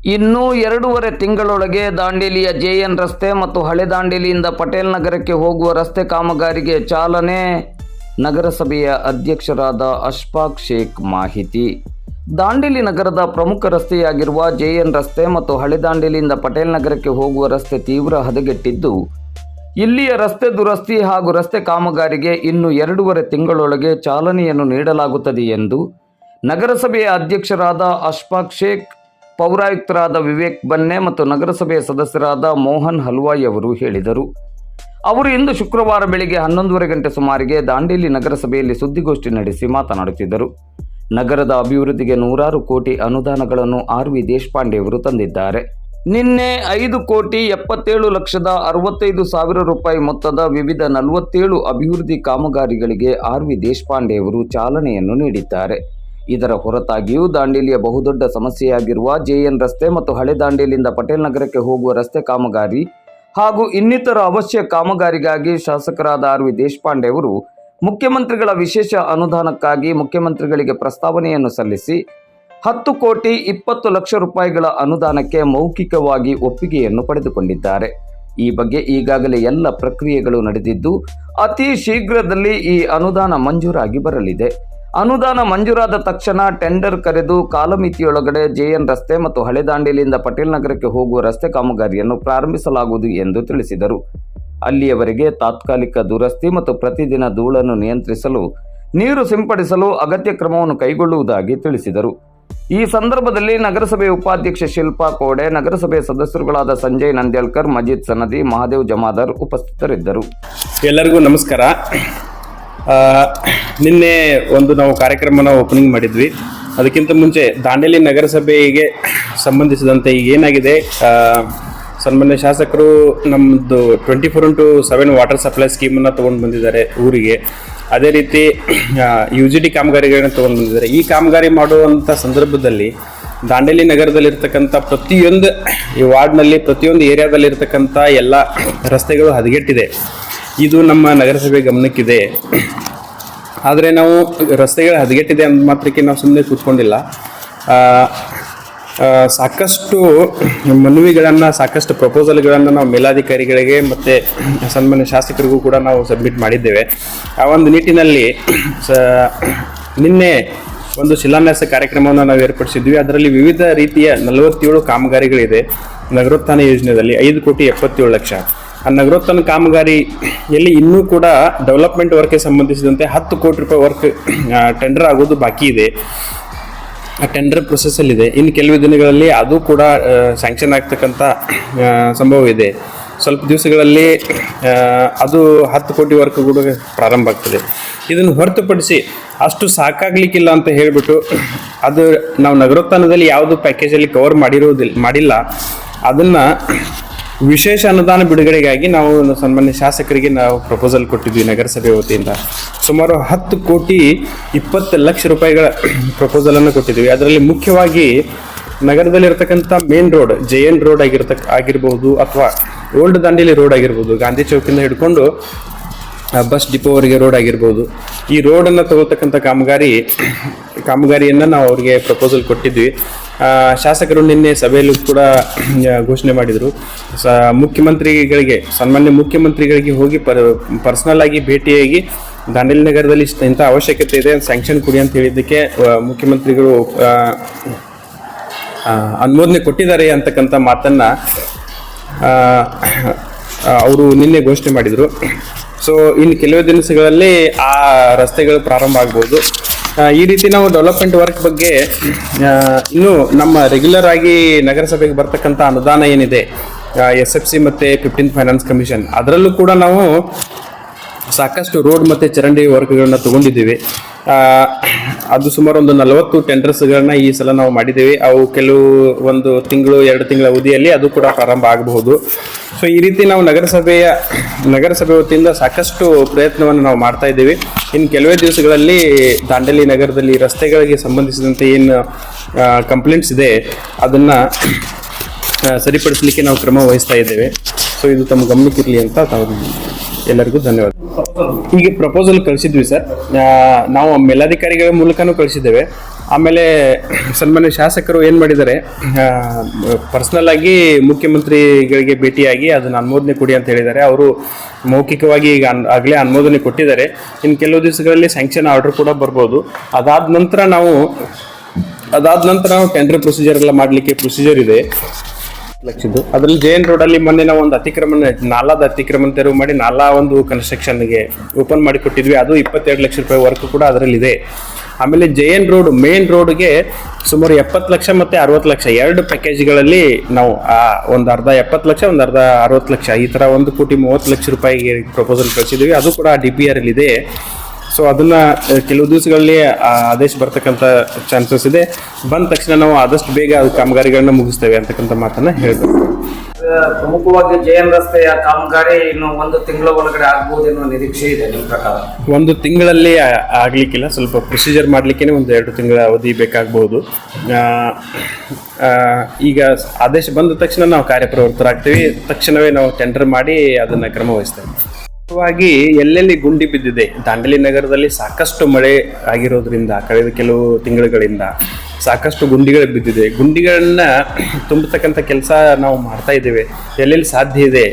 ಇನ್ನು ಎರಡೂವರೆ ತಿಂಗಳೊಳಗೆ ದಾಂಡೇಲಿಯ ಜೆಎನ್ ರಸ್ತೆ ಮತ್ತು ಹಳೆ ದಾಂಡೇಲಿಯಿಂದ ಪಟೇಲ್ ನಗರಕ್ಕೆ ಹೋಗುವ ರಸ್ತೆ ಕಾಮಗಾರಿಗೆ ಚಾಲನೆ ನಗರಸಭೆಯ ಅಧ್ಯಕ್ಷರಾದ ಅಶ್ಫಾಕ್ ಶೇಖ್ ಮಾಹಿತಿ. ದಾಂಡೇಲಿ ನಗರದ ಪ್ರಮುಖ ರಸ್ತೆಯಾಗಿರುವ ಜೆಎನ್ ರಸ್ತೆ ಮತ್ತು ಹಳೆ ದಾಂಡೇಲಿಯಿಂದ ಪಟೇಲ್ ನಗರಕ್ಕೆ ಹೋಗುವ ರಸ್ತೆ ತೀವ್ರ ಹದಗೆಟ್ಟಿದ್ದು, ಇಲ್ಲಿಯ ರಸ್ತೆ ದುರಸ್ತಿ ಹಾಗೂ ರಸ್ತೆ ಕಾಮಗಾರಿಗೆ ಇನ್ನು ಎರಡೂವರೆ ತಿಂಗಳೊಳಗೆ ಚಾಲನೆಯನ್ನು ನೀಡಲಾಗುತ್ತದೆ ಎಂದು ನಗರಸಭೆಯ ಅಧ್ಯಕ್ಷರಾದ ಅಶ್ಫಾಕ್ ಶೇಖ್ ಪೌರಾಯುಕ್ತರಾದ ವಿವೇಕ್ ಬನ್ನೆ ಮತ್ತು ನಗರಸಭೆಯ ಸದಸ್ಯರಾದ ಮೋಹನ್ ಹಲ್ವಾಯಿ ಅವರು ಹೇಳಿದರು. ಅವರು ಇಂದು ಶುಕ್ರವಾರ ಬೆಳಿಗ್ಗೆ ಹನ್ನೊಂದುವರೆ ಗಂಟೆ ಸುಮಾರಿಗೆ ದಾಂಡೇಲಿ ನಗರಸಭೆಯಲ್ಲಿ ಸುದ್ದಿಗೋಷ್ಠಿ ನಡೆಸಿ ಮಾತನಾಡುತ್ತಿದ್ದರು. ನಗರದ ಅಭಿವೃದ್ಧಿಗೆ ನೂರಾರು ಕೋಟಿ ಅನುದಾನಗಳನ್ನು ಆರ್ ವಿ ದೇಶಪಾಂಡೆ ಅವರು ತಂದಿದ್ದಾರೆ. ನಿನ್ನೆ ಐದು ಕೋಟಿ ಎಪ್ಪತ್ತೇಳು ಲಕ್ಷದ ಅರವತ್ತೈದು ಸಾವಿರ ರೂಪಾಯಿ ಮೊತ್ತದ ವಿವಿಧ ನಲವತ್ತೇಳು ಅಭಿವೃದ್ಧಿ ಕಾಮಗಾರಿಗಳಿಗೆ ಆರ್ ವಿ ದೇಶಪಾಂಡೆಯವರು ಚಾಲನೆಯನ್ನು ನೀಡಿದ್ದಾರೆ. ಇದರ ಹೊರತಾಗಿಯೂ ದಾಂಡೇಲಿಯ ಬಹುದೊಡ್ಡ ಸಮಸ್ಯೆಯಾಗಿರುವ ಜೆಎನ್ ರಸ್ತೆ ಮತ್ತು ಹಳೆ ದಾಂಡೇಲಿಯಿಂದ ಪಟೇಲ್ ನಗರಕ್ಕೆ ಹೋಗುವ ರಸ್ತೆ ಕಾಮಗಾರಿ ಹಾಗೂ ಇನ್ನಿತರ ಅವಶ್ಯ ಕಾಮಗಾರಿಗಾಗಿ ಶಾಸಕರಾದ ಆರ್ ವಿ ದೇಶಪಾಂಡೆ ಅವರು ಮುಖ್ಯಮಂತ್ರಿಗಳ ವಿಶೇಷ ಅನುದಾನಕ್ಕಾಗಿ ಮುಖ್ಯಮಂತ್ರಿಗಳಿಗೆ ಪ್ರಸ್ತಾವನೆಯನ್ನು ಸಲ್ಲಿಸಿ ಹತ್ತು ಕೋಟಿ ಇಪ್ಪತ್ತು ಲಕ್ಷ ರೂಪಾಯಿಗಳ ಅನುದಾನಕ್ಕೆ ಮೌಖಿಕವಾಗಿ ಒಪ್ಪಿಗೆಯನ್ನು ಪಡೆದುಕೊಂಡಿದ್ದಾರೆ. ಈ ಬಗ್ಗೆ ಈಗಾಗಲೇ ಎಲ್ಲ ಪ್ರಕ್ರಿಯೆಗಳು ನಡೆದಿದ್ದು, ಅತಿ ಶೀಘ್ರದಲ್ಲಿ ಈ ಅನುದಾನ ಮಂಜೂರಾಗಿ ಬರಲಿದೆ. ಅನುದಾನ ಮಂಜೂರಾದ ತಕ್ಷಣ ಟೆಂಡರ್ ಕರೆದು ಕಾಲಮಿತಿಯೊಳಗಡೆ ಜೆಎನ್ ರಸ್ತೆ ಮತ್ತು ಹಳೆ ದಾಂಡೇಲಿಯಿಂದ ಪಟೇಲ್ ನಗರಕ್ಕೆ ಹೋಗುವ ರಸ್ತೆ ಕಾಮಗಾರಿಯನ್ನು ಪ್ರಾರಂಭಿಸಲಾಗುವುದು ಎಂದು ತಿಳಿಸಿದರು. ಅಲ್ಲಿಯವರೆಗೆ ತಾತ್ಕಾಲಿಕ ದುರಸ್ತಿ ಮತ್ತು ಪ್ರತಿದಿನ ಧೂಳನ್ನು ನಿಯಂತ್ರಿಸಲು, ನೀರು ಸಿಂಪಡಿಸಲು ಅಗತ್ಯ ಕ್ರಮವನ್ನು ಕೈಗೊಳ್ಳುವುದಾಗಿ ತಿಳಿಸಿದರು. ಈ ಸಂದರ್ಭದಲ್ಲಿ ನಗರಸಭೆ ಉಪಾಧ್ಯಕ್ಷೆ ಶಿಲ್ಪಾ ಕೋಡೆ, ನಗರಸಭೆ ಸದಸ್ಯರುಗಳಾದ ಸಂಜಯ್ ನಂದ್ಯಾಳ್ಕರ್, ಮಜೀದ್ ಸನದಿ, ಮಹಾದೇವ್ ಜಮಾದರ್ ಉಪಸ್ಥಿತರಿದ್ದರು. ಎಲ್ಲರಿಗೂ ನಮಸ್ಕಾರ. ನಿನ್ನೆ ಒಂದು ನಾವು ಕಾರ್ಯಕ್ರಮನ ಓಪನಿಂಗ್ ಮಾಡಿದ್ವಿ. ಅದಕ್ಕಿಂತ ಮುಂಚೆ ದಾಂಡೇಲಿ ನಗರಸಭೆಗೆ ಸಂಬಂಧಿಸಿದಂತೆ ಏನಾಗಿದೆ? ಸನ್ಮಾನ್ಯ ಶಾಸಕರು ನಮ್ಮದು twenty four into seven water supply ಸ್ಕೀಮನ್ನು ತೊಗೊಂಡು ಬಂದಿದ್ದಾರೆ ಊರಿಗೆ. ಅದೇ ರೀತಿ ಯು ಜಿ ಡಿ ಕಾಮಗಾರಿಗಳನ್ನ ತೊಗೊಂಡು ಬಂದಿದ್ದಾರೆ. ಈ ಕಾಮಗಾರಿ ಮಾಡುವಂಥ ಸಂದರ್ಭದಲ್ಲಿ ದಾಂಡೇಲಿ ನಗರದಲ್ಲಿರ್ತಕ್ಕಂಥ ಪ್ರತಿಯೊಂದು ಈ ವಾರ್ಡ್ನಲ್ಲಿ, ಪ್ರತಿಯೊಂದು ಏರಿಯಾದಲ್ಲಿರ್ತಕ್ಕಂಥ ಎಲ್ಲ ರಸ್ತೆಗಳು ಹದಗೆಟ್ಟಿದೆ. ಇದು ನಮ್ಮ ನಗರಸಭೆ ಗಮನಕ್ಕಿದೆ. ಆದರೆ ನಾವು ರಸ್ತೆಗಳು ಹದಗೆಟ್ಟಿದೆ ಅಂದ ಮಾತ್ರಕ್ಕೆ ನಾವು ಸುಮ್ಮನೆ ಕೂತ್ಕೊಂಡಿಲ್ಲ. ಸಾಕಷ್ಟು ಮನವಿಗಳನ್ನು, ಸಾಕಷ್ಟು ಪ್ರಪೋಸಲ್ಗಳನ್ನು ನಾವು ಮೇಲಾಧಿಕಾರಿಗಳಿಗೆ ಮತ್ತು ಸನ್ಮಾನ್ಯ ಶಾಸಕರಿಗೂ ಕೂಡ ನಾವು ಸಬ್ಮಿಟ್ ಮಾಡಿದ್ದೇವೆ. ಆ ಒಂದು ನಿಟ್ಟಿನಲ್ಲಿ, ಸ, ನಿನ್ನೆ ಒಂದು ಶಿಲಾನ್ಯಾಸ ಕಾರ್ಯಕ್ರಮವನ್ನು ನಾವು ಏರ್ಪಡಿಸಿದ್ವಿ. ಅದರಲ್ಲಿ ವಿವಿಧ ರೀತಿಯ ನಲವತ್ತೇಳು ಕಾಮಗಾರಿಗಳಿದೆ. ನಗರೋತ್ಥಾನ ಯೋಜನೆಯಲ್ಲಿ ಐದು ಕೋಟಿ ಎಪ್ಪತ್ತೇಳು ಲಕ್ಷ. ಆ ನಗರೋತ್ಥಾನ ಕಾಮಗಾರಿಯಲ್ಲಿ ಇನ್ನೂ ಕೂಡ ಡೆವಲಪ್ಮೆಂಟ್ ವರ್ಕ್ಗೆ ಸಂಬಂಧಿಸಿದಂತೆ ಹತ್ತು ಕೋಟಿ ರೂಪಾಯಿ ವರ್ಕ್ ಟೆಂಡರ್ ಆಗೋದು ಬಾಕಿ ಇದೆ. ಆ ಟೆಂಡರ್ ಪ್ರೊಸೆಸ್ಸಲ್ಲಿದೆ ಇನ್ನು ಕೆಲವು ದಿನಗಳಲ್ಲಿ ಅದು ಕೂಡ ಸ್ಯಾಂಕ್ಷನ್ ಆಗ್ತಕ್ಕಂಥ ಸಂಭವ ಇದೆ. ಸ್ವಲ್ಪ ದಿವಸಗಳಲ್ಲಿ ಅದು ಹತ್ತು ಕೋಟಿ ವರ್ಕ್ ಕೂಡ ಪ್ರಾರಂಭ ಆಗ್ತದೆ. ಇದನ್ನು ಹೊರತುಪಡಿಸಿ ಅಷ್ಟು ಸಾಕಾಗಲಿಕ್ಕಿಲ್ಲ ಅಂತ ಹೇಳಿಬಿಟ್ಟು ಅದು ನಾವು ನಗರೋತ್ಥಾನದಲ್ಲಿ ಯಾವುದು ಪ್ಯಾಕೇಜಲ್ಲಿ ಕವರ್ ಮಾಡಿರೋದಿಲ್ಲ ಮಾಡಿಲ್ಲ. ಅದನ್ನು ವಿಶೇಷ ಅನುದಾನ ಬಿಡುಗಡೆಗಾಗಿ ನಾವು ಸನ್ಮಾನ್ಯ ಶಾಸಕರಿಗೆ ನಾವು ಪ್ರಪೋಸಲ್ ಕೊಟ್ಟಿದ್ವಿ ನಗರಸಭೆ ವತಿಯಿಂದ. ಸುಮಾರು ಹತ್ತು ಕೋಟಿ ಇಪ್ಪತ್ತು ಲಕ್ಷ ರೂಪಾಯಿಗಳ ಪ್ರಪೋಸಲನ್ನು ಕೊಟ್ಟಿದ್ವಿ. ಅದರಲ್ಲಿ ಮುಖ್ಯವಾಗಿ ನಗರದಲ್ಲಿರ್ತಕ್ಕಂಥ main road J N road ಆಗಿರ್ತಕ್ಕ, ಆಗಿರ್ಬೋದು ಅಥವಾ ಓಲ್ಡ್ ದಾಂಡೇಲಿ ರೋಡ್ ಆಗಿರ್ಬೋದು, ಗಾಂಧಿ ಚೌಕಿಂದ ಹಿಡ್ಕೊಂಡು ಬಸ್ ಡಿಪೋವರೆಗೆ ರೋಡ್ ಆಗಿರ್ಬೋದು. ಈ ರೋಡನ್ನು ತಗೋತಕ್ಕಂಥ ಕಾಮಗಾರಿ, ಕಾಮಗಾರಿಯನ್ನು ನಾವು ಅವರಿಗೆ ಪ್ರಪೋಸಲ್ ಕೊಟ್ಟಿದ್ವಿ. ಶಾಸಕರು ನಿನ್ನೆ ಸಭೆಯಲ್ಲೂ ಕೂಡ ಘೋಷಣೆ ಮಾಡಿದರು. ಸ, ಮುಖ್ಯಮಂತ್ರಿಗಳಿಗೆ, ಸನ್ಮಾನ್ಯ ಮುಖ್ಯಮಂತ್ರಿಗಳಿಗೆ ಹೋಗಿ ಪರ್, ಪರ್ಸ್ನಲ್ ಆಗಿ ಭೇಟಿಯಾಗಿ ದಾಂಡೇಲಿ ನಗರದಲ್ಲಿ ಇಂಥ ಅವಶ್ಯಕತೆ ಇದೆ, ಸ್ಯಾಂಕ್ಷನ್ ಕೊಡಿ ಅಂತ ಹೇಳಿದ್ದಕ್ಕೆ ಮುಖ್ಯಮಂತ್ರಿಗಳು ಅನುಮೋದನೆ ಕೊಟ್ಟಿದ್ದಾರೆ ಅಂತಕ್ಕಂಥ ಮಾತನ್ನು ಅವರು ನಿನ್ನೆ ಘೋಷಣೆ ಮಾಡಿದರು. ಸೊ, ಇನ್ನು ಕೆಲವೇ ದಿನಗಳಲ್ಲಿ ಆ ರಸ್ತೆಗಳು ಪ್ರಾರಂಭ ಆಗ್ಬೋದು. ಈ ರೀತಿ ನಾವು ಡೆವಲಪ್ಮೆಂಟ್ ವರ್ಕ್ ಬಗ್ಗೆ ಇನ್ನು ನಮ್ಮ ರೆಗ್ಯುಲರ್ ಆಗಿ ನಗರಸಭೆಗೆ ಬರ್ತಕ್ಕಂಥ ಅನುದಾನ ಏನಿದೆ ಎಸ್ ಎಫ್ ಸಿ ಮತ್ತು ಫಿಫ್ಟೀನ್ ಫೈನಾನ್ಸ್ ಕಮಿಷನ್ ಅದರಲ್ಲೂ ಕೂಡ ನಾವು ಸಾಕಷ್ಟು ರೋಡ್ ಮತ್ತು ಚರಂಡಿ ವರ್ಕ್ಗಳನ್ನ ತಗೊಂಡಿದ್ದೀವಿ. ಅದು ಸುಮಾರು ಒಂದು ನಲವತ್ತು ಟೆಂಡರ್ಸ್ಗಳನ್ನ ಈ ಸಲ ನಾವು ಮಾಡಿದ್ದೇವೆ. ಅವು ಕೆಲವು ಒಂದು ತಿಂಗಳು, ಎರಡು ತಿಂಗಳ ಅವಧಿಯಲ್ಲಿ ಅದು ಕೂಡ ಪ್ರಾರಂಭ ಆಗಬಹುದು. ಸೊ ಈ ರೀತಿ ನಾವು ನಗರಸಭೆಯ, ನಗರಸಭೆ ವತಿಯಿಂದ ಸಾಕಷ್ಟು ಪ್ರಯತ್ನವನ್ನು ನಾವು ಮಾಡ್ತಾ ಇದ್ದೀವಿ. ಇನ್ನು ಕೆಲವೇ ದಿವಸಗಳಲ್ಲಿ ದಾಂಡೇಲಿ ನಗರದಲ್ಲಿ ರಸ್ತೆಗಳಿಗೆ ಸಂಬಂಧಿಸಿದಂತೆ ಏನು ಕಂಪ್ಲೇಂಟ್ಸ್ ಇದೆ, ಅದನ್ನು ಸರಿಪಡಿಸಲಿಕ್ಕೆ ನಾವು ಕ್ರಮ ವಹಿಸ್ತಾ ಇದ್ದೇವೆ. ಸೊ ಇದು ತಮ್ಮ ಗಮನಕ್ಕಿರಲಿ ಅಂತ ತಾವು ಎಲ್ಲರಿಗೂ ಧನ್ಯವಾದ. ಈಗ ಪ್ರಪೋಸಲ್ ಕಳಿಸಿದ್ವಿ ಸರ್ ನಾವು ಮೇಲಾಧಿಕಾರಿಗಳ ಮೂಲಕನೂ ಕಳಿಸಿದ್ದೇವೆ. ಆಮೇಲೆ ಸನ್ಮಾನ್ಯ ಶಾಸಕರು ಏನು ಮಾಡಿದ್ದಾರೆ ಪರ್ಸ್ನಲ್ ಆಗಿ ಮುಖ್ಯಮಂತ್ರಿಗಳಿಗೆ ಭೇಟಿಯಾಗಿ ಅದನ್ನು ಅನುಮೋದನೆ ಕೊಡಿ ಅಂತ ಹೇಳಿದ್ದಾರೆ. ಅವರು ಮೌಖಿಕವಾಗಿ ಈಗ ಆಗಲೇ ಅನುಮೋದನೆ ಕೊಟ್ಟಿದ್ದಾರೆ. ಇನ್ನು ಕೆಲವು ದಿವಸಗಳಲ್ಲಿ ಸ್ಯಾಂಕ್ಷನ್ ಆರ್ಡರ್ ಕೂಡ ಬರ್ಬೋದು. ಅದಾದ ನಂತರ ನಾವು, ಅದಾದ ನಂತರ ನಾವು ಟೆಂಡರ್ ಪ್ರೊಸೀಜರ್ ಎಲ್ಲ ಮಾಡಲಿಕ್ಕೆ ಪ್ರೊಸೀಜರ್ ಇದೆ. ಲಕ್ಷದ್ದು. ಅದ್ರಲ್ಲಿ ಜೈನ್ ರೋಡ್ ಅಲ್ಲಿ ಮೊನ್ನೆ ನಾವು ಒಂದು ಅತಿಕ್ರಮಣ, ನಾಲಾದ ಅತಿಕ್ರಮಣ ತೆರವು ಮಾಡಿ ನಾಲಾ ಒಂದು ಕನ್ಸ್ಟ್ರಕ್ಷನ್ಗೆ ಓಪನ್ ಮಾಡಿ ಕೊಟ್ಟಿದ್ವಿ. ಅದು ಇಪ್ಪತ್ತೆರಡು ಲಕ್ಷ ರೂಪಾಯಿ ವರ್ಕ್ ಕೂಡ ಅದರಲ್ಲಿ ಇದೆ ಆಮೇಲೆ ಜೆ ಎನ್ ರೋಡ್ ಮೇನ್ ರೋಡ್ಗೆ ಸುಮಾರು ಎಪ್ಪತ್ತು ಲಕ್ಷ ಮತ್ತೆ ಅರವತ್ತು ಲಕ್ಷ ಎರಡು ಪ್ಯಾಕೇಜ್ಗಳಲ್ಲಿ ನಾವು, ಆ, ಒಂದು ಅರ್ಧ ಎಪ್ಪತ್ತು ಲಕ್ಷ, ಒಂದು ಅರ್ಧ ಅರವತ್ತು ಲಕ್ಷ ಈ ಥರ ಒಂದು ಕೋಟಿ ಮೂವತ್ತು ಲಕ್ಷ ರೂಪಾಯಿಗೆ ಪ್ರಪೋಸಲ್ ಕಳಿಸಿದ್ವಿ ಅದು ಕೂಡ ಡಿ ಪಿ ಆರ್ ಇದೆ ಸೊ ಅದನ್ನ ಕೆಲವು ದಿವಸಗಳಲ್ಲಿ ಆದೇಶ ಬರ್ತಕ್ಕಂಥ ಚಾನ್ಸಸ್ ಇದೆ. ಬಂದ ತಕ್ಷಣ ನಾವು ಆದಷ್ಟು ಬೇಗ ಅದು ಕಾಮಗಾರಿಗಳನ್ನ ಮುಗಿಸ್ತೇವೆ ಅಂತಕ್ಕಂಥ ಮಾತನ್ನ ಹೇಳ್ಬೇಕು ಪ್ರಮುಖವಾಗಿ ಜಯನ್ ರಸ್ತೆಯ ಕಾಮಗಾರಿ ಇನ್ನು ಒಂದು ತಿಂಗಳ ಒಳಗಡೆ ಆಗ್ಬೋದು ಅನ್ನೋ ನಿರೀಕ್ಷೆ ಇದೆ ನಿಮ್ಮ ಪ್ರಕಾರ? ಒಂದು ತಿಂಗಳಲ್ಲಿ ಆಗ್ಲಿಕ್ಕಿಲ್ಲ. ಸ್ವಲ್ಪ ಪ್ರೊಸೀಜರ್ ಮಾಡ್ಲಿಕ್ಕೆ ಒಂದು ಎರಡು ತಿಂಗಳ ಅವಧಿ ಬೇಕಾಗಬಹುದು ಈಗ ಆದೇಶ ಬಂದ ತಕ್ಷಣ ನಾವು ಕಾರ್ಯಪ್ರವೃತ್ತರಾಗ್ತೀವಿ. ತಕ್ಷಣವೇ ನಾವು ಟೆಂಡರ್ ಮಾಡಿ ಅದನ್ನ ಕ್ರಮ ಮುಖ್ಯವಾಗಿ ಎಲ್ಲೆಲ್ಲಿ ಗುಂಡಿ ಬಿದ್ದಿದೆ ದಾಂಡೇಲಿ ನಗರದಲ್ಲಿ ಸಾಕಷ್ಟು ಮಳೆ ಆಗಿರೋದ್ರಿಂದ ಕಳೆದ ಕೆಲವು ತಿಂಗಳುಗಳಿಂದ ಸಾಕಷ್ಟು ಗುಂಡಿಗಳು ಬಿದ್ದಿದೆ. ಗುಂಡಿಗಳನ್ನು ತುಂಬತಕ್ಕಂಥ ಕೆಲಸ ನಾವು ಮಾಡ್ತಾ ಇದ್ದೇವೆ. ಎಲ್ಲೆಲ್ಲಿ ಸಾಧ್ಯ ಇದೆ?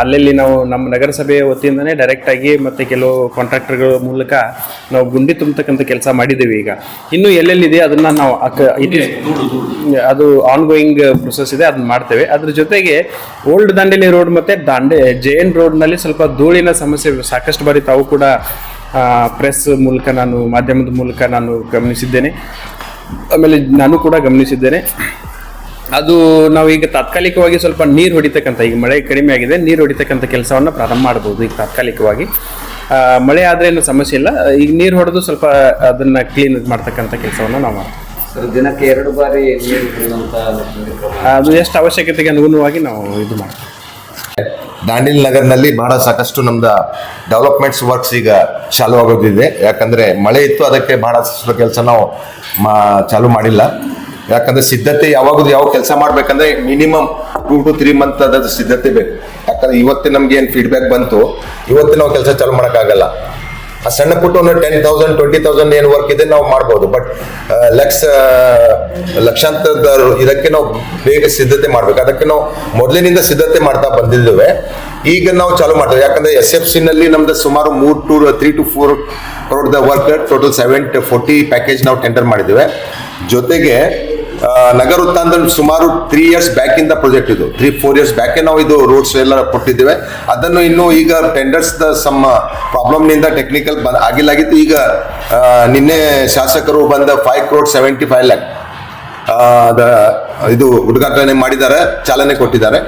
ಅಲ್ಲಲ್ಲಿ ನಾವು ನಮ್ಮ ನಗರಸಭೆಯ ವತಿಯಿಂದನೇ ಡೈರೆಕ್ಟಾಗಿ ಮತ್ತು ಕೆಲವು ಕಾಂಟ್ರಾಕ್ಟರ್ಗಳ ಮೂಲಕ ನಾವು ಗುಂಡಿ ತುಂಬತಕ್ಕಂಥ ಕೆಲಸ ಮಾಡಿದ್ದೇವೆ ಈಗ. ಇನ್ನು ಎಲ್ಲೆಲ್ಲಿದೆ ಅದನ್ನು ನಾವು ಅಕ್ಕ it ಅದು ಆನ್ ಗೋಯಿಂಗ್ ಪ್ರೊಸೆಸ್ ಇದೆ, ಅದನ್ನ ಮಾಡ್ತೇವೆ. ಅದ್ರ ಜೊತೆಗೆ ಓಲ್ಡ್ ದಾಂಡೇಲಿ ರೋಡ್ ಮತ್ತು ದಾಂಡೆ ಜೆ ಎನ್ ರೋಡ್ನಲ್ಲಿ ಸ್ವಲ್ಪ ಧೂಳಿನ ಸಮಸ್ಯೆ ಸಾಕಷ್ಟು ಬಾರಿ ತಾವು ಕೂಡ ಪ್ರೆಸ್ ಮೂಲಕ ನಾನು ಮಾಧ್ಯಮದ ಮೂಲಕ ನಾನು ಗಮನಿಸಿದ್ದೇನೆ. ಆಮೇಲೆ ನಾನು ಕೂಡ ಗಮನಿಸಿದ್ದೇನೆ. ಅದು ನಾವು ಈಗ ತಾತ್ಕಾಲಿಕವಾಗಿ ಸ್ವಲ್ಪ ನೀರು ಹೊಡಿತಕ್ಕಂಥ ಈಗ ಮಳೆ ಕಡಿಮೆ ಆಗಿದೆ ನೀರು ಹೊಡಿತಕ್ಕಂಥ ಕೆಲಸವನ್ನು ಪ್ರಾರಂಭ ಮಾಡ್ಬೋದು ಈಗ ತಾತ್ಕಾಲಿಕವಾಗಿ. ಮಳೆ ಆದರೆ ಏನು ಸಮಸ್ಯೆ ಇಲ್ಲ. ಈಗ ನೀರು ಹೊಡೆದು ಸ್ವಲ್ಪ ಅದನ್ನು ಕ್ಲೀನ್ ಮಾಡ್ತಕ್ಕಂಥ ಕೆಲಸವನ್ನು ನಾವು ಮಾಡ್ತೀವಿ. ದಿನಕ್ಕೆ ಎರಡು ಬಾರಿ ಅದು ಎಷ್ಟು ಅವಶ್ಯಕತೆಗೆ ಅನುಗುಣವಾಗಿ ನಾವು ಇದು ಮಾಡ್ತೀವಿ. ದಾಂಡೇಲಿ ನಗರ್ನಲ್ಲಿ ಬಹಳ ಸಾಕಷ್ಟು ನಮ್ದು ಡೆವಲಪ್ಮೆಂಟ್ಸ್ ವರ್ಕ್ಸ್ ಈಗ ಚಾಲು ಆಗೋದಿದೆ. ಯಾಕಂದ್ರೆ ಮಳೆ ಇತ್ತು, ಅದಕ್ಕೆ ಬಹಳಷ್ಟು ಕೆಲಸ ನಾವು ಮಾ, ಚಾಲು ಮಾಡಿಲ್ಲ. ಯಾಕಂದ್ರೆ ಸಿದ್ಧತೆ ಯಾವಾಗಲೂ ಯಾವ ಕೆಲಸ ಮಾಡಬೇಕಂದ್ರೆ minimum two to three month ಅದ ಸಿದ್ಧತೆ ಬೇಕು. ಯಾಕಂದ್ರೆ ಇವತ್ತೇ ನಮ್ಗೆ ಏನು ಫೀಡ್ಬ್ಯಾಕ್ ಬಂತು, ಇವತ್ತೇ ನಾವು ಕೆಲಸ ಚಾಲು ಮಾಡೋಕ್ಕಾಗಲ್ಲ. ಆ ಸಣ್ಣ ಪುಟ್ಟ ಟೆನ್ ತೌಸಂಡ್ ಟ್ವೆಂಟಿ ತೌಸಂಡ್ ಏನು ವರ್ಕ್ ಇದೆ ನಾವು ಮಾಡ್ಬೋದು. ಬಟ್ ಲಕ್ಷ ಲಕ್ಷಾಂತರದ ಇದಕ್ಕೆ ನಾವು ಬೇಗ ಸಿದ್ಧತೆ ಮಾಡ್ಬೇಕು. ಅದಕ್ಕೆ ನಾವು ಮೊದಲಿನಿಂದ ಸಿದ್ಧತೆ ಮಾಡ್ತಾ ಬಂದಿದ್ದೇವೆ. ಈಗ ನಾವು ಚಾಲು ಮಾಡ್ತೇವೆ. ಯಾಕಂದ್ರೆ ಎಸ್ ಎಫ್ ಸಿ ನಲ್ಲಿ ನಮ್ದು ಸುಮಾರು ಮೂರ್ to three to four crore the work total seven forty package ನಾವು ಟೆಂಡರ್ ಮಾಡಿದ್ದೇವೆ. ಜೊತೆಗೆ ನಗರ ವೃತ್ತಾಂತದಲ್ಲಿ ಸುಮಾರು ತ್ರೀ ಇಯರ್ಸ್ ಬ್ಯಾಕ್ ಇಂದ ಪ್ರಾಜೆಕ್ಟ್ ಇದು. ತ್ರೀ ಫೋರ್ ಇಯರ್ಸ್ ಬ್ಯಾಕ್ ನಾವು ಇದು ರೋಡ್ಸ್ ಎಲ್ಲ ಕೊಟ್ಟಿದ್ದೇವೆ. ಅದನ್ನು ಇನ್ನು ಈಗ ಟೆಂಡರ್ಸ್ ದ ಸಮ್ ಪ್ರಾಬ್ಲಮ್ನಿಂದ ಟೆಕ್ನಿಕಲ್ ಬಂದ್ ಆಗಿಲ್ಲಾಗಿತ್ತು. ಈಗ ನಿನ್ನೆ ಶಾಸಕರು ಬಂದ five crore seventy five lakh ಇದು ಉದ್ಘಾಟನೆ ಮಾಡಿದ್ದಾರೆ, ಚಾಲನೆ ಕೊಟ್ಟಿದ್ದಾರೆ.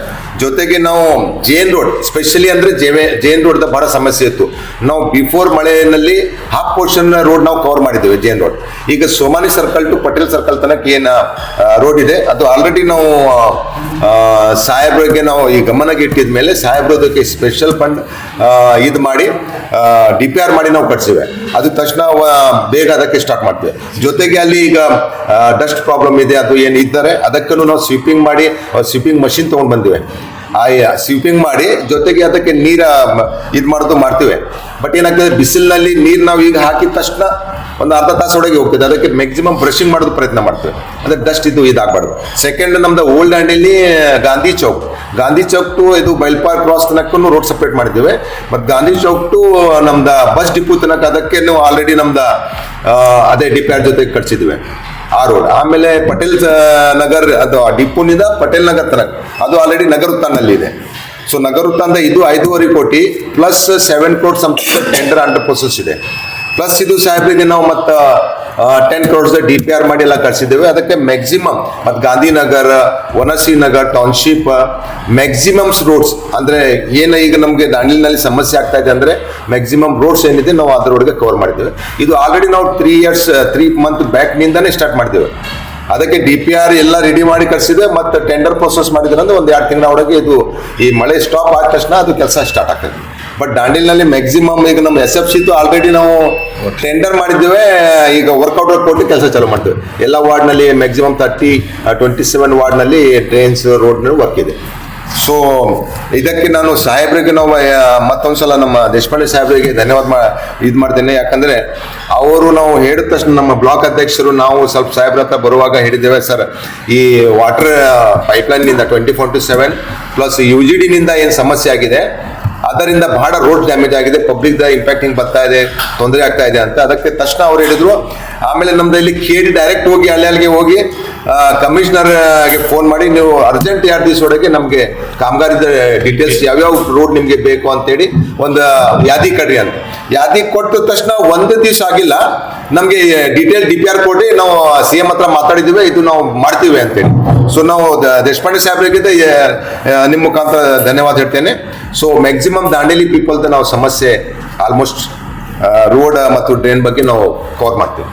ಜೊತೆಗೆ ನಾವು ಜೇನ್ ರೋಡ್ ಸ್ಪೆಷಲಿ ಅಂದ್ರೆ ಜೇವೆ ಜೇನ್ ರೋಡ್ ಬಹಳ ಸಮಸ್ಯೆ ಇತ್ತು. ನಾವು ಬಿಫೋರ್ ಮಳೆಯಲ್ಲಿ ಹಾಫ್ ಪೋರ್ಷನ್ ರೋಡ್ ನಾವು ಕವರ್ ಮಾಡಿದ್ದೇವೆ ಜೇನ್ ರೋಡ್ ಈಗ Somani circle to Patel circle ತನಕ ಏನು ರೋಡ್ ಇದೆ. ಅದು ಆಲ್ರೆಡಿ ನಾವು ಸಾಹೇಬ್ರಿಗೆ ನಾವು ಈ ಗಮನಕ್ಕೆ ಇಟ್ಟಿದ ಮೇಲೆ ಸಾಹೇಬ್ರು ಅದಕ್ಕೆ ಸ್ಪೆಷಲ್ ಫಂಡ್ ಇದು ಮಾಡಿ ಡಿ ಪಿ ಆರ್ ಮಾಡಿ ನಾವು ಕಟ್ಸಿವೆ. ಅದು ತಕ್ಷಣ ಬೇಗ ಅದಕ್ಕೆ ಸ್ಟಾರ್ಟ್ ಮಾಡ್ತೇವೆ. ಜೊತೆಗೆ ಅಲ್ಲಿ ಈಗ ಡಸ್ಟ್ ಪ್ರಾಬ್ಲಮ್ ಇದೆ, ಅದು ಏನು ಇದ್ದಾರೆ ಅದಕ್ಕೂ ನಾವು ಸ್ವೀಪಿಂಗ್ ಮಾಡಿ ಸ್ವೀಪಿಂಗ್ ಮಷಿನ್ ತೊಗೊಂಡು ಬಂದಿವೆ. ಆ ಸ್ವೀಪಿಂಗ್ ಮಾಡಿ ಜೊತೆಗೆ ಅದಕ್ಕೆ ನೀರ ಇದು ಮಾಡೋದು ಮಾಡ್ತೀವಿ. ಬಟ್ ಏನಾಗ್ತದೆ ಬಿಸಿಲಿನಲ್ಲಿ ನೀರು ನಾವು ಈಗ ಹಾಕಿದ ತಕ್ಷಣ ಒಂದು ಅರ್ಧ ತಾಸು ಒಳಗೆ ಹೋಗ್ತದೆ. ಅದಕ್ಕೆ ಮ್ಯಾಕ್ಸಿಮಮ್ ಬ್ರಷಿಂಗ್ ಮಾಡೋದು ಪ್ರಯತ್ನ ಮಾಡ್ತೇವೆ. ಅಂದ್ರೆ ಡಸ್ಟ್ ಇದು ಇದಾಗಬಾರ್ದು. ಸೆಕೆಂಡ್ ನಮ್ದು ಓಲ್ಡ್ ಹ್ಯಾಂಡಲ್ಲಿ ಗಾಂಧಿ ಚೌಕ್ ಗಾಂಧಿ ಚೌಕ್ ಟು ಇದು ಬೈಲ್ಪಾರ್ ಕ್ರಾಸ್ ತನಕ ರೋಡ್ ಸಪ್ರೇಟ್ ಮಾಡಿದ್ದೇವೆ. ಮತ್ತು ಗಾಂಧಿ ಚೌಕ್ ಟು ನಮ್ದು ಬಸ್ ಡಿಪೋ ತನಕ ಅದಕ್ಕೆ ಆಲ್ರೆಡಿ ನಮ್ದು ಅದೇ ಡಿಪ್ಯಾರ್ ಜೊತೆಗೆ ಕಟ್ಸಿದ್ವಿ ಆ ರೋಡ್ ಆಮೇಲೆ ಪಟೇಲ್ ನಗರ್, ಅದು ಡಿಪೋನಿಂದ ಪಟೇಲ್ ನಗರ್ ತನಕ. ಅದು ಆಲ್ರೆಡಿ ನಗರ ಉತ್ತಾನಲ್ಲಿ ಇದೆ. ಸೊ ನಗರ ಉತ್ತಾನದ ಇದು ಐದೂವರೆ ಕೋಟಿ plus seven crore something tender under process ಇದೆ. ಪ್ಲಸ್ ಇದು ಸಾಹೇಬ್ರಿಗೆ ನಾವು ಮತ್ತು ten crores D P R ಮಾಡಿ ಎಲ್ಲ ಕಳಿಸಿದ್ದೇವೆ ಅದಕ್ಕೆ ಮ್ಯಾಕ್ಸಿಮಮ್ ಮತ್ತು Gandhinagar Vanasi Nagar township maximums roads ಅಂದರೆ ಏನು ಈಗ ನಮಗೆ ದಾಂಡಲಿನಲ್ಲಿ ಸಮಸ್ಯೆ ಆಗ್ತಾ ಇದೆ ಅಂದರೆ ಮ್ಯಾಕ್ಸಿಮಮ್ ರೋಡ್ಸ್ ಏನಿದೆ ನಾವು ಅದರೊಳಗೆ ಕವರ್ ಮಾಡಿದ್ದೇವೆ. ಇದು ಆಲ್ರೆಡಿ ನಾವು ತ್ರೀ ಇಯರ್ಸ್ ತ್ರೀ ಮಂತ್ ಬ್ಯಾಕ್ನಿಂದನೇ ಸ್ಟಾರ್ಟ್ ಮಾಡಿದ್ದೇವೆ. ಅದಕ್ಕೆ ಡಿ ಪಿ ಆರ್ ಎಲ್ಲ ರೆಡಿ ಮಾಡಿ ಕಳಿಸಿದೆ ಮತ್ತು ಟೆಂಡರ್ ಪ್ರೊಸೆಸ್ ಮಾಡಿದ್ರೆ ಅಂದ್ರೆ ಒಂದು ಎರಡು ತಿಂಗಳ ಒಳಗೆ ಇದು ಈ ಮಳೆ ಸ್ಟಾಪ್ ಆದ ತಕ್ಷಣ ಅದು ಕೆಲಸ ಸ್ಟಾರ್ಟ್ ಆಗ್ತದೆ. ಬಟ್ ದಾಂಡೇಲಿನಲ್ಲಿ ಮ್ಯಾಕ್ಸಿಮಮ್ ಈಗ ನಮ್ಮ ಎಸ್ ಎಫ್ ಸಿ ಆಲ್ರೆಡಿ ನಾವು ಟೆಂಡರ್ ಮಾಡಿದ್ದೇವೆ, ಈಗ ವರ್ಕೌಟ್ ಕೊಟ್ಟು ಕೆಲಸ ಚಾಲು ಮಾಡ್ತೇವೆ. ಎಲ್ಲ ವಾರ್ಡ್ನಲ್ಲಿ ಮ್ಯಾಕ್ಸಿಮಮ್ ತರ್ಟಿ ಟ್ವೆಂಟಿ ಸೆವೆನ್ ವಾರ್ಡ್ನಲ್ಲಿ ಟ್ರೈನ್ಸ್ ರೋಡ್ ವರ್ಕ್ ಇದೆ. ಸೊ ಇದಕ್ಕೆ ನಾನು ಸಾಹೇಬ್ರಿಗೆ ನಾವು ಮತ್ತೊಂದ್ಸಲ ನಮ್ಮ ದೇಶಪಾಂಡೆ ಸಾಹೇಬ್ರಿಗೆ ಧನ್ಯವಾದ ಮಾ, ಇದು ಮಾಡ್ತೇನೆ. ಯಾಕಂದ್ರೆ ಅವರು ನಾವು ಹೇಳಿದ ತಕ್ಷಣ ನಮ್ಮ ಬ್ಲಾಕ್ ಅಧ್ಯಕ್ಷರು ನಾವು ಸ್ವಲ್ಪ ಸಾಹೇಬ್ರ ಹತ್ರ ಬರುವಾಗ ಹೇಳಿದ್ದೇವೆ, ಸರ್, ಈ water ಪೈಪ್ಲೈನ್ನಿಂದ twenty four to seven plus U G ಡಿನಿಂದ ಏನು ಸಮಸ್ಯೆ ಆಗಿದೆ ಅದರಿಂದ ಬಹಳ ರೋಡ್ ಡ್ಯಾಮೇಜ್ ಆಗಿದೆ. ಪಬ್ಲಿಕ್ ದ ಇಂಪ್ಯಾಕ್ಟಿಂಗ್ ಬರ್ತಾ ಇದೆ, ತೊಂದರೆ ಆಗ್ತಾ ಇದೆ ಅಂತ. ಅದಕ್ಕೆ ತಕ್ಷಣ ಅವ್ರು ಹೇಳಿದ್ರು, ಆಮೇಲೆ ನಮ್ದು ಇಲ್ಲಿ ಕೇಳಿ ಡೈರೆಕ್ಟ್ ಹೋಗಿ, ಅಲ್ಲಿ ಅಲ್ಲಿಗೆ ಹೋಗಿ ಕಮಿಷನರ್ಗೆ ಫೋನ್ ಮಾಡಿ ನೀವು ಅರ್ಜೆಂಟ್ ಎರಡು ದಿವಸ ಒಳಗೆ ನಮಗೆ ಕಾಮಗಾರಿದ ಡೀಟೇಲ್ಸ್ ಯಾವ್ಯಾವ ರೋಡ್ ನಿಮಗೆ ಬೇಕು ಅಂತೇಳಿ ಒಂದು ಯಾದಿ ಕಡ್ರಿ ಅಂತ. ಯಾದಿ ಕೊಟ್ಟ ತಕ್ಷಣ ಒಂದು ದಿವಸ ಆಗಿಲ್ಲ, ನಮಗೆ ಡೀಟೇಲ್ ಡಿ ಪಿ ಆರ್ ಕೊಡಿ ನಾವು ಸಿ ಎಂ ಹತ್ರ ಮಾತಾಡಿದ್ದೀವಿ, ಇದು ನಾವು ಮಾಡ್ತೀವಿ ಅಂತೇಳಿ. ಸೊ ನಾವು ದೇಶಪಾಂಡೆ ಸಾಹೇಬ್ರಿಗೆ ನಿಮ್ಮ ಮುಖಾಂತರ ಧನ್ಯವಾದ ಹೇಳ್ತೇನೆ. ಸೊ ಮ್ಯಾಕ್ಸಿಮಮ್ ದಾಂಡೇಲಿ ಪೀಪಲ್ದ ನಾವು ಸಮಸ್ಯೆ ಆಲ್ಮೋಸ್ಟ್ ರೋಡ್ ಮತ್ತು ಡ್ರೈನ್ ಬಗ್ಗೆ ನಾವು ಕವರ್ ಮಾಡ್ತೀವಿ.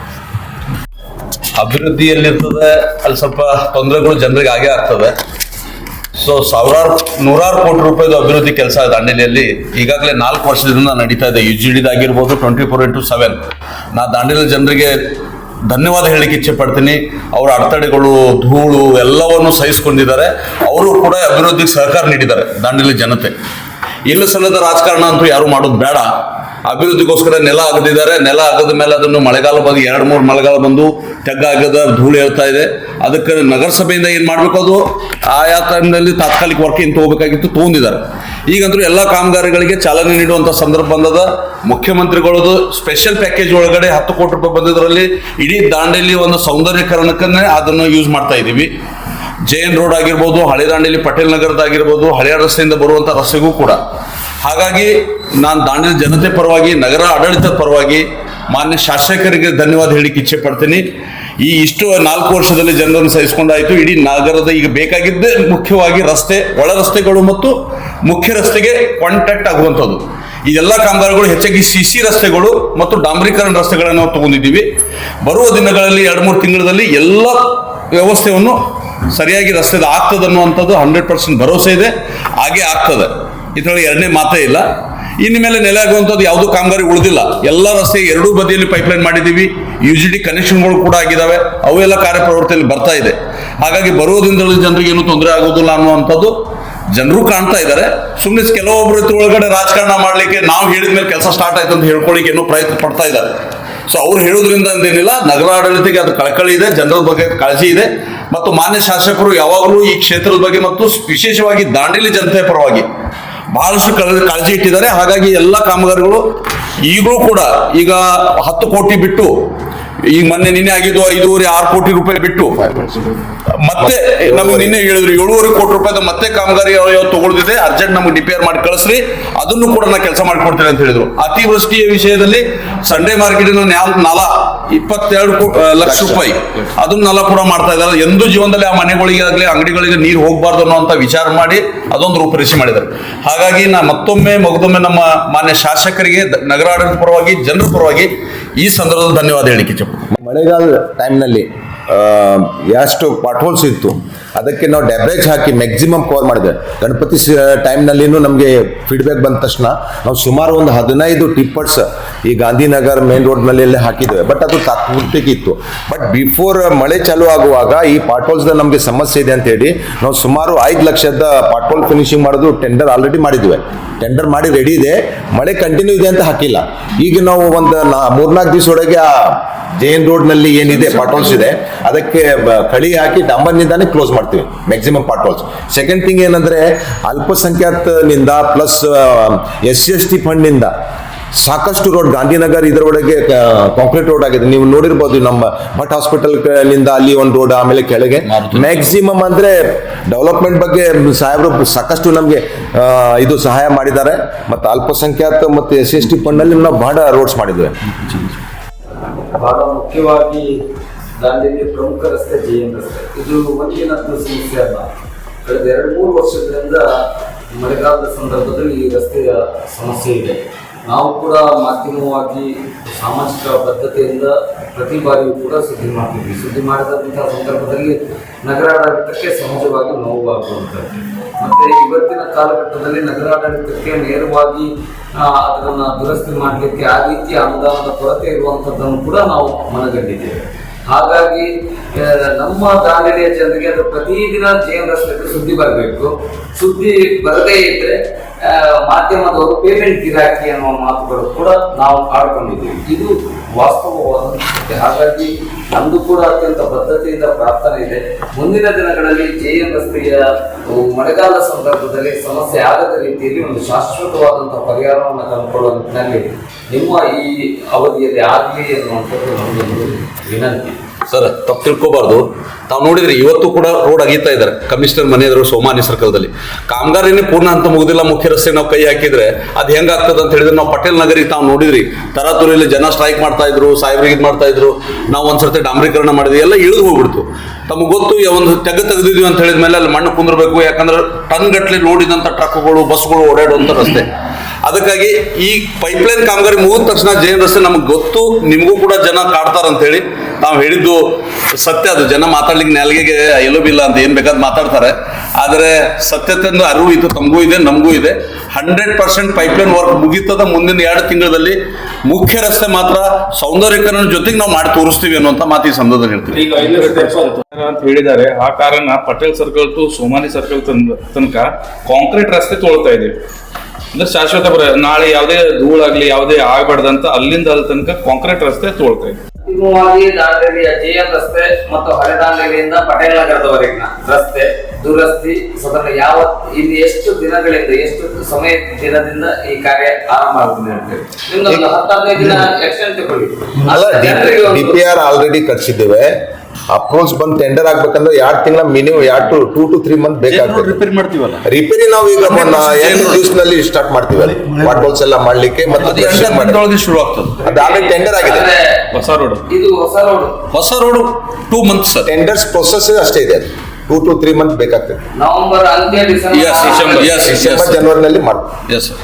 ಅಭಿವೃದ್ಧಿಯಲ್ಲಿರ್ತದೆ, ಅಲ್ಲಿ ಸ್ವಲ್ಪ ತೊಂದರೆಗಳು ಜನರಿಗೆ ಆಗೇ ಆಗ್ತದೆ. ಸೊ ಸಾವಿರಾರು, ನೂರಾರು ಕೋಟಿ ರೂಪಾಯಿದು ಅಭಿವೃದ್ಧಿ ಕೆಲಸ ದಾಂಡೇಲಿಯಲ್ಲಿ. ಈಗಾಗಲೇ ನಾಲ್ಕು ವರ್ಷದಿಂದ ನಡೀತಾ ಇದೆ. ಯು ಜಿ ಡಿದಾಗಿರ್ಬೋದು ಟ್ವೆಂಟಿ ಫೋರ್ ಇಂಟು ಸೆವೆನ್ ನಾ ದಾಂಡೇಲಿ ಜನರಿಗೆ ಧನ್ಯವಾದ ಹೇಳಿಕೆ ಇಚ್ಛೆ ಪಡ್ತೀನಿ. ಅವರ ಅಡೆತಡೆಗಳು, ಧೂಳು ಎಲ್ಲವನ್ನು ಸಹಿಸ್ಕೊಂಡಿದ್ದಾರೆ. ಅವರು ಕೂಡ ಅಭಿವೃದ್ಧಿಗೆ ಸಹಕಾರ ನೀಡಿದ್ದಾರೆ ದಾಂಡೇಲಿ ಜನತೆ. ಇಲ್ಲ ಸಲ್ಲದ ರಾಜಕಾರಣ ಅಂತೂ ಯಾರು ಮಾಡೋದು ಬೇಡ. ಅಭಿವೃದ್ಧಿಗೋಸ್ಕರ ನೆಲ ಅಗದಿದ್ದಾರೆ. ನೆಲ ಅಗದ ಮೇಲೆ ಅದನ್ನು ಮಳೆಗಾಲ ಬಂದು ಎರಡು ಮೂರು ಮಳೆಗಾಲ ಬಂದು ತೆಗ್ಗ ಆಗದ ಧೂಳು ಹೇಳ್ತಾ ಇದೆ. ಅದಕ್ಕೆ ನಗರಸಭೆಯಿಂದ ಏನು ಮಾಡಬೇಕು ಅದು? ಆಯಾ ಟೈಮ್ನಲ್ಲಿ ತಾತ್ಕಾಲಿಕ ವರ್ಕ್ ಏನು ತಗೋಬೇಕಾಗಿತ್ತು ತೊಗೊಂಡಿದ್ದಾರೆ. ಈಗಂತೂ ಎಲ್ಲ ಕಾಮಗಾರಿಗಳಿಗೆ ಚಾಲನೆ ನೀಡುವಂಥ ಸಂದರ್ಭ ಬಂದದ. ಮುಖ್ಯಮಂತ್ರಿಗಳದು ಸ್ಪೆಷಲ್ ಪ್ಯಾಕೇಜ್ ಒಳಗಡೆ ಹತ್ತು ಕೋಟಿ ರೂಪಾಯಿ ಬಂದಿದ್ದರಲ್ಲಿ ಇಡೀ ದಾಂಡೇಲಿ ಒಂದು ಸೌಂದರ್ಯೀಕರಣಕ್ಕನ್ನೇ ಅದನ್ನು ಯೂಸ್ ಮಾಡ್ತಾ ಇದ್ದೀವಿ. ಜೆ ಎನ್ ರೋಡ್ ಆಗಿರ್ಬೋದು, ಹಳೆ ದಾಂಡೇಲಿ ಪಟೇಲ್ ನಗರದಾಗಿರ್ಬೋದು ಹಳೆಯ ರಸ್ತೆಯಿಂದ ಬರುವಂಥ ರಸ್ತೆಗೂ ಕೂಡ. ಹಾಗಾಗಿ ನಾನು ದಾಂಡೇಲಿ ಜನತೆ ಪರವಾಗಿ, ನಗರ ಆಡಳಿತದ ಪರವಾಗಿ ಮಾನ್ಯ ಶಾಸಕರಿಗೆ ಧನ್ಯವಾದ ಹೇಳಿಕ್ಕೆ ಇಚ್ಛೆ ಪಡ್ತೀನಿ. ಈ ಇಷ್ಟು ನಾಲ್ಕು ವರ್ಷದಲ್ಲಿ ಜನರನ್ನು ಸಹಿಸಿಕೊಂಡಾಯಿತು. ಇಡೀ ನಗರದ ಈಗ ಬೇಕಾಗಿದ್ದೇ ಮುಖ್ಯವಾಗಿ ರಸ್ತೆ, ಒಳ ರಸ್ತೆಗಳು ಮತ್ತು ಮುಖ್ಯ ರಸ್ತೆಗೆ ಕಾಂಟ್ಯಾಕ್ಟ್ ಆಗುವಂಥದ್ದು. ಈ ಎಲ್ಲ ಕಾಮಗಾರಿಗಳು ಹೆಚ್ಚಾಗಿ ಸಿ ಸಿ ರಸ್ತೆಗಳು ಮತ್ತು ಡಾಂಬರೀಕರಣ ರಸ್ತೆಗಳನ್ನು ನಾವು ತಗೊಂಡಿದ್ದೀವಿ. ಬರುವ ದಿನಗಳಲ್ಲಿ, ಎರಡು ಮೂರು ತಿಂಗಳಲ್ಲಿ ಎಲ್ಲ ವ್ಯವಸ್ಥೆಯನ್ನು ಸರಿಯಾಗಿ ರಸ್ತೆದ ಆಗ್ತದೆ ಅನ್ನುವಂಥದ್ದು ಹಂಡ್ರೆಡ್ ಪರ್ಸೆಂಟ್ ಭರವಸೆ ಇದೆ. ಹಾಗೆ ಆಗ್ತದೆ. ಇದರೊಳಗೆ ಎರಡನೇ ಮಾತೇ ಇಲ್ಲ. ಇನ್ನು ಮೇಲೆ ನೆಲೆ ಆಗುವಂಥದ್ದು ಯಾವುದೂ ಕಾಮಗಾರಿ ಉಳಿದಿಲ್ಲ. ಎಲ್ಲ ರಸ್ತೆ ಎರಡೂ ಬದಿಯಲ್ಲಿ ಪೈಪ್ಲೈನ್ ಮಾಡಿದ್ದೀವಿ. ಯು ಜಿ ಡಿ ಕನೆಕ್ಷನ್ಗಳು ಕೂಡ ಆಗಿದ್ದಾವೆ ಅವೆಲ್ಲ ಕಾರ್ಯಪ್ರವೃತ್ತಿಯಲ್ಲಿ ಬರ್ತಾ ಇದೆ. ಹಾಗಾಗಿ ಬರುವ ದಿನದಲ್ಲಿ ಜನರಿಗೆ ಏನು ತೊಂದರೆ ಆಗೋದಿಲ್ಲ ಅನ್ನುವಂಥದ್ದು ಜನರು ಕಾಣ್ತಾ ಇದ್ದಾರೆ. ಸುಮ್ಮನೆ ಕೆಲವೊಬ್ಬರು ಒಳಗಡೆ ರಾಜಕಾರಣ ಮಾಡಲಿಕ್ಕೆ ನಾವು ಹೇಳಿದ ಮೇಲೆ ಕೆಲಸ ಸ್ಟಾರ್ಟ್ ಆಯ್ತು ಅಂತ ಹೇಳ್ಕೊಳ್ಳಿಕ್ಕೆ ಏನೋ ಪ್ರಯತ್ನ ಪಡ್ತಾ ಇದ್ದಾರೆ. ಸೊ ಅವ್ರು ಹೇಳೋದ್ರಿಂದ ಅಂತೇನಿಲ್ಲ ನಗರ ಆಡಳಿತಕ್ಕೆ ಅದು ಕಳಕಳಿ ಇದೆ. ಜನರ ಬಗ್ಗೆ ಕಾಳಜಿ ಇದೆ. ಮತ್ತು ಮಾನ್ಯ ಶಾಸಕರು ಯಾವಾಗಲೂ ಈ ಕ್ಷೇತ್ರದ ಬಗ್ಗೆ ಮತ್ತು ವಿಶೇಷವಾಗಿ ದಾಂಡೇಲಿ ಜನತೆಯ ಪರವಾಗಿ ಬಹಳಷ್ಟು ಕಳ- ಕಾಳಜಿ ಇಟ್ಟಿದ್ದಾರೆ. ಹಾಗಾಗಿ ಎಲ್ಲ ಕಾಮಗಾರಿಗಳು ಈಗಲೂ ಕೂಡ ಈಗ ಹತ್ತು ಕೋಟಿ ಬಿಟ್ಟು, ಈಗ ಮೊನ್ನೆ ನಿನ್ನೆ ಆಗಿದ್ದು ಐದೂವರೆ, ಆರು ಕೋಟಿ ರೂಪಾಯಿ ಬಿಟ್ಟು, ಮತ್ತೆ ನಮ್ಗೆ ನಿನ್ನೆ ಹೇಳಿದ್ರು ಏಳುವರೆ ಕೋಟಿ ರೂಪಾಯಿ ಮತ್ತೆ ಕಾಮಗಾರಿ ತಗೊಳ್ದಿದೆ. ಅರ್ಜೆಂಟ್ ನಮ್ಗೆ ಡಿಪೇರ್ ಮಾಡಿ ಕಳಿಸ್ರಿ. ಅದನ್ನು ಕೂಡ ನಾ ಕೆಲಸ ಮಾಡಿಕೊಡ್ತೇನೆ ಅಂತ ಹೇಳಿದ್ರು. ಅತಿವೃಷ್ಟಿಯ ವಿಷಯದಲ್ಲಿ ಸಂಡೇ ಮಾರ್ಕೆಟಿನ ನಾಲ ಇಪ್ಪತ್ತೆರಡು ಲಕ್ಷ ರೂಪಾಯಿ. ಅದನ್ನ ನಲ್ಲ ಕೂಡ ಮಾಡ್ತಾ ಇದ್ದಾರೆ. ಎಂದು ಜೀವನದಲ್ಲಿ ಆ ಮನೆಗಳಿಗೆ ಆಗಲಿ ಅಂಗಡಿಗಳಿಗೆ ನೀರು ಹೋಗಬಾರ್ದು ಅನ್ನುವಂಥ ವಿಚಾರ ಮಾಡಿ ಅದೊಂದು ರೂಪರೇಷೆ ಮಾಡಿದ್ದಾರೆ. ಹಾಗಾಗಿ ನಾ ಮತ್ತೊಮ್ಮೆ ಮಗದೊಮ್ಮೆ ನಮ್ಮ ಮಾನ್ಯ ಶಾಸಕರಿಗೆ ನಗರಾಡಳಿತ ಪರವಾಗಿ ಜನರ ಪರವಾಗಿ ಈ ಸಂದರ್ಭದಲ್ಲಿ ಧನ್ಯವಾದ ಹೇಳಿಕೆ ಮಳೆಗಾಲ ಟೈಮ್ನಲ್ಲಿ ಎಷ್ಟು ಪಾಟ್ಹೋಲ್ಸ್ ಇತ್ತು ಅದಕ್ಕೆ ನಾವು ಡ್ಯಾಬ್ರೇಜ್ ಹಾಕಿ ಮ್ಯಾಕ್ಸಿಮಮ್ ಕವರ್ ಮಾಡಿದೆ. ಗಣಪತಿ ಟೈಮ್ನಲ್ಲಿನೂ ನಮಗೆ ಫೀಡ್ಬ್ಯಾಕ್ ಬಂದ ತಕ್ಷಣ ನಾವು ಸುಮಾರು ಒಂದು ಹದಿನೈದು ಟಿಪ್ಪರ್ಸ್ ಈ ಗಾಂಧಿನಗರ್ ಮೇನ್ ರೋಡ್ನಲ್ಲಿ ಎಲ್ಲ ಹಾಕಿದ್ದೇವೆ. ಬಟ್ ಅದು ತಾತ್ಪೂರ್ತಿಕ ಇತ್ತು ಬಟ್ ಬಿಫೋರ್ ಮಳೆ ಚಾಲು ಆಗುವಾಗ ಈ ಪಾಟ್ಹೋಲ್ಸ್ದ ನಮಗೆ ಸಮಸ್ಯೆ ಇದೆ ಅಂತ ಹೇಳಿ ನಾವು ಸುಮಾರು ಐದು ಲಕ್ಷದ ಪಾಟ್ಹೋಲ್ ಫಿನಿಶಿಂಗ್ ಮಾಡೋದು ಟೆಂಡರ್ ಆಲ್ರೆಡಿ ಮಾಡಿದ್ವಿ. ಟೆಂಡರ್ ಮಾಡಿ ರೆಡಿ ಇದೆ. ಮಳೆ ಕಂಟಿನ್ಯೂ ಇದೆ ಅಂತ ಹಾಕಿಲ್ಲ. ಈಗ ನಾವು ಒಂದು ನಾ ಮೂರ್ನಾಲ್ಕು ದಿವಸ ಒಳಗೆ ಆ ಜೈನ್ ರೋಡ್ನಲ್ಲಿ ರೋಡ್ನಲ್ಲಿ ಏನಿದೆ ಪಾಟ್ಹೋಲ್ಸ್ ಇದೆ. ಅದಕ್ಕೆ ಕಳಿ ಹಾಕಿ ಡಾಂಬರ್ನಿಂದಾನೇ ಕ್ಲೋಸ್ ಮಾಡ್ತೀವಿ ಮ್ಯಾಕ್ಸಿಮಮ್ ಪಾಟ್ಹೋಲ್ಸ್ ಸೆಕೆಂಡ್ ಥಿಂಗ್ ಏನಂದ್ರೆ ಅಲ್ಪಸಂಖ್ಯಾತನಿಂದ plus S C S T ಫಂಡ್ನಿಂದ ಸಾಕಷ್ಟು ರೋಡ್ ಗಾಂಧಿನಗರ್ ಇದರೊಳಗೆ ಕಾಂಕ್ರೀಟ್ ರೋಡ್ ಆಗಿದೆ. ನೀವು ನೋಡಿರ್ಬೋದು ನಮ್ಮ ಭಟ್ ಹಾಸ್ಪಿಟಲ್ನಿಂದ ಅಲ್ಲಿ ಒಂದು ರೋಡ್ ಆಮೇಲೆ ಕೆಳಗೆ. ಮ್ಯಾಕ್ಸಿಮಮ್ ಅಂದ್ರೆ ಡೆವಲಪ್ಮೆಂಟ್ ಬಗ್ಗೆ ಸಾಹೇಬರು ಸಾಕಷ್ಟು ನಮಗೆ ಇದು ಸಹಾಯ ಮಾಡಿದ್ದಾರೆ. ಮತ್ತೆ ಅಲ್ಪಸಂಖ್ಯಾತ ಮತ್ತು ಎಸ್ ಸಿ ಎಸ್ ಟಿ ಫಂಡ್ನಲ್ಲಿ ನಾವು ಬಹಳ ರೋಡ್ಸ್ ಮಾಡಿದ್ವಿ. ಬಹಳ ಮುಖ್ಯವಾಗಿ ದಾಂಡೇಲಿ ಪ್ರಮುಖ ರಸ್ತೆ ಜೆ ಎನ್ ರಸ್ತೆ. ಇದು ಒಂದಿನದ್ದು ಸಮಸ್ಯೆ ಅಲ್ಲ. ಕಳೆದ ಎರಡು ಮೂರು ವರ್ಷಗಳಿಂದ ಮಳೆಗಾಲದ ಸಂದರ್ಭದಲ್ಲಿ ಈ ರಸ್ತೆಯ ಸಮಸ್ಯೆ ಇದೆ. ನಾವು ಕೂಡ ಮಾಧ್ಯಮವಾಗಿ ಸಾಮಾಜಿಕ ಬದ್ಧತೆಯಿಂದ ಪ್ರತಿ ಬಾರಿಯೂ ಕೂಡ ಸುದ್ದಿ ಮಾಡ್ತೀವಿ. ಸುದ್ದಿ ಮಾಡಿದಂತಹ ಸಂದರ್ಭದಲ್ಲಿ ನಗರಾಡಳಿತಕ್ಕೆ ಸಹಜವಾಗಿ ನೋವಾಗುವಂಥದ್ದು. ಮತ್ತೆ ಇವತ್ತಿನ ಕಾಲಘಟ್ಟದಲ್ಲಿ ನಗರಾಡಳಿತಕ್ಕೆ ನೇರವಾಗಿ ಅದನ್ನ ದುರಸ್ತಿ ಮಾಡಲಿಕ್ಕೆ ಆ ರೀತಿಯ ಅನುದಾನದ ಕೊರತೆ ಇರುವಂಥದ್ದನ್ನು ಕೂಡ ನಾವು ಮನಗಂಡಿದ್ದೇವೆ. ಹಾಗಾಗಿ ನಮ್ಮ ದಾಂಡೇಲಿಯ ಜನರಿಗೆ ಅದು ಪ್ರತಿದಿನ ಜೀವನ ಸುದ್ದಿ ಬರಬೇಕು. ಸುದ್ದಿ ಬರದೇ ಇದ್ರೆ ಮಾಧ್ಯಮದವರು ಪೇಮೆಂಟ್ ಗಿರಾಕಿ ಅನ್ನುವ ಮಾತುಗಳು ಕೂಡ ನಾವು ಕಾಡ್ಕೊಂಡಿದ್ದೀವಿ. ಇದು ವಾಸ್ತವವಾದ. ಹಾಗಾಗಿ ನಮ್ದು ಕೂಡ ಅತ್ಯಂತ ಬದ್ಧತೆಯಿಂದ ಪ್ರಾರ್ಥನೆ ಇದೆ. ಮುಂದಿನ ದಿನಗಳಲ್ಲಿ ಜೆ ಎನ್ ರಸ್ತೆಯ ಮಳೆಗಾಲ ಸಂದರ್ಭದಲ್ಲಿ ಸಮಸ್ಯೆ ಆಗದ ರೀತಿಯಲ್ಲಿ ಒಂದು ಶಾಶ್ವತವಾದಂತಹ ಪರಿಹಾರವನ್ನು ಕಂಡುಕೊಳ್ಳುವ ನಿಟ್ಟಿನಲ್ಲಿ ನಿಮ್ಮ ಈ ಅವಧಿಯಲ್ಲಿ ಆಗಲಿ ಅನ್ನುವಂಥದ್ದು ಒಂದು ವಿನಂತಿ. ಸರ್, ತಪ್ಪು ತಿಳ್ಕೋಬಾರ್ದು. ತಾವು ನೋಡಿದ್ರಿ, ಇವತ್ತು ಕೂಡ ರೋಡ್ ಅಗೀತಾ ಇದ್ದಾರೆ ಕಮಿಷನರ್ ಮನೆ ಎದುರು ಸೋಮಾನಿ ಸರ್ಕಲ್ದಲ್ಲಿ. ಕಾಮಗಾರಿನೇ ಪೂರ್ಣ ಅಂತ ಮುಗುದಿಲ್ಲ, ಮುಖ್ಯ ರಸ್ತೆ ನಾವು ಕೈ ಹಾಕಿದ್ರೆ. ಅದು ಹೆಂಗಾಗ್ತದೆ ಅಂತ ಹೇಳಿದ್ರೆ ನಾವು ಪಟೇಲ್ ನಗರಿಗೆ ತಾವು ನೋಡಿದ್ರಿ. ತರಾತುರಿಯಲ್ಲಿ ಜನ ಸ್ಟ್ರೈಕ್ ಮಾಡ್ತಾ ಇದ್ರು, ಸಾಹೇಬ್ರಿಗೆ ಇದು ಮಾಡ್ತಾ ಇದ್ರು. ನಾವು ಒಂದ್ಸರ್ತಿ ಡಾಂಬರೀಕರಣ ಮಾಡಿದ್ವಿ, ಎಲ್ಲ ಇಳಿದು ಹೋಗ್ಬಿಡ್ತು. ತಮಗೆ ಗೊತ್ತು, ಈ ಒಂದು ತೆಗೆ ತೆಗೆದಿದ್ವಿ ಅಂತ ಹೇಳಿದ ಮೇಲೆ ಅಲ್ಲಿ ಮಣ್ಣು ಕುಂದಿರ್ಬೇಕು. ಯಾಕಂದ್ರೆ ಟನ್ ಗಟ್ಟಲೆ ನೋಡಿದಂಥ ಟ್ರಕ್ಗಳು ಬಸ್ಗಳು ಓಡಾಡುವಂಥ ರಸ್ತೆ. ಅದಕ್ಕಾಗಿ ಈ ಪೈಪ್ಲೈನ್ ಕಾಮಗಾರಿ ಮುಗಿದ ತಕ್ಷಣ ಜೈನ್ ರಸ್ತೆ ನಮಗೆ ಗೊತ್ತು ನಿಮಗೂ ಕೂಡ ಜನ ಕಾಡ್ತಾರಂತ ಹೇಳಿ ನಾವು ಹೇಳಿದ್ದು ಸತ್ಯ. ಅದು ಜನ ಮಾತಾಡ್ಲಿಕ್ಕೆ ನಾಲ್ಗೆಗೆ ಎಲ್ಲೂ ಬಿಲ್ಲ ಅಂತ ಏನ್ ಬೇಕಾದ್ ಮಾತಾಡ್ತಾರೆ. ಆದರೆ ಸತ್ಯತೆಂದು ಅರಿವು ಇದು ತಮಗೂ ಇದೆ ನಮಗೂ ಇದೆ. ಹಂಡ್ರೆಡ್ ಪರ್ಸೆಂಟ್ ಪೈಪ್ಲೈನ್ ವರ್ಕ್ ಮುಗೀತದ ಮುಂದಿನ ಎರಡು ತಿಂಗಳಲ್ಲಿ ಮುಖ್ಯ ರಸ್ತೆ ಮಾತ್ರ ಸೌಂದರ್ಯಕರಣ ಜೊತೆಗೆ ನಾವು ಮಾಡಿ ತೋರಿಸ್ತೀವಿ ಅನ್ನುವಂಥ ಮಾತು ಈ ಸಂದರ್ಭದಲ್ಲಿ ಹೇಳ್ತೀವಿ ಅಂತ ಹೇಳಿದ್ದಾರೆ. ಆ ಕಾರಣ Patel circle to Somani circle ತನಕ ಕಾಂಕ್ರೀಟ್ ರಸ್ತೆ ತೋಳ್ತಾ ಇದೆ. ಅಂದ್ರೆ ಶಾಶ್ವತ ಬರ ನಾಳೆ ಯಾವುದೇ ಧೂಳಾಗ್ಲಿ ಯಾವುದೇ ಆಗ್ಬಾರ್ದಂತ ಅಲ್ಲಿಂದ ಅಲ್ಲಿ ತನಕ ಕಾಂಕ್ರೀಟ್ ರಸ್ತೆ ತೋಳ್ತಾ ಇದೆ ಅಂತಿಮವಾಗಿ ದಾಂಡೇಲಿಯ ಜೆ ಎನ್ ರಸ್ತೆ ಮತ್ತು ಹಳೆ ದಾಂಡೇಲಿಯಿಂದ ಪಟೇಲ್ ನಗರದವರೆಗಿನ ರಸ್ತೆ. ದುರಸ್ತಿ ಸದನ ಯಾವ ಇಲ್ಲಿ ಎಷ್ಟು ದಿನಗಳಿಂದ ಎಷ್ಟು ಸಮಯ ದಿನದಿಂದ ಈ ಕಾರ್ಯ ಆರಂಭ ಆಗುತ್ತದೆ ಅಂತ ಹೇಳಿ. ನಿಮ್ದೊಂದು ಹತ್ತು ಹದಿನೈದು ದಿನ ಎಕ್ಸ್ಟೆಂಡ್ ತಗೊಳ್ಳಿ. ಡಿ ಪಿ ಆರ್ ಆಲ್ರೆಡಿ ಕಟ್ಸಿದ್ದೇವೆ. ಅಪ್ರೋಚ್ ಬಂದು ಟೆಂಡರ್ ಆಗ್ಬೇಕಂದ್ರೆ ಎರಡ್ ತಿಂಗಳ ಮಿನಿಮಮ್ ಎರಡು to two to three month ಬೇಕಾಗ್ತದೆ. ರಿಪೇರಿ ಮಾಡ್ತೀವಲ್ಲ? ರಿಪೇರಿ ನಾವು ಈಗ ಎರಡು 100% ಎಂಟು ದಿವಸದಲ್ಲಿ ಸ್ಟಾರ್ಟ್ ಮಾಡ್ತೀವಿ ಅಲ್ಲಿ ವಾಟ್ ಹೋಲ್ಸ್ ಎಲ್ಲ ಮಾಡ್ಲಿಕ್ಕೆ ಮತ್ತೆ ಶುರು ಆಗ್ತದೆ. ಅದು ಆಮೇಲೆ ಟೆಂಡರ್ ಆಗಿದೆ ಹೊಸ ರೋಡ್ ಇದು ಹೊಸ ರೋಡ್ ಹೊಸ road two months sir. Tenders process ಅಷ್ಟೇ ಇದೆ. ಅದು ಟೂ ಟು ತ್ರೀ ಮಂತ್ ಬೇಕಾಗ್ತದೆ ನವೆಂಬರ್ ಅಂತ್ಯ. ಡಿಸೆಂಬರ್ ಜನವರಿನಲ್ಲಿ ಮಾಡ್ತೀವಿ ಎಸ್ ಸರ್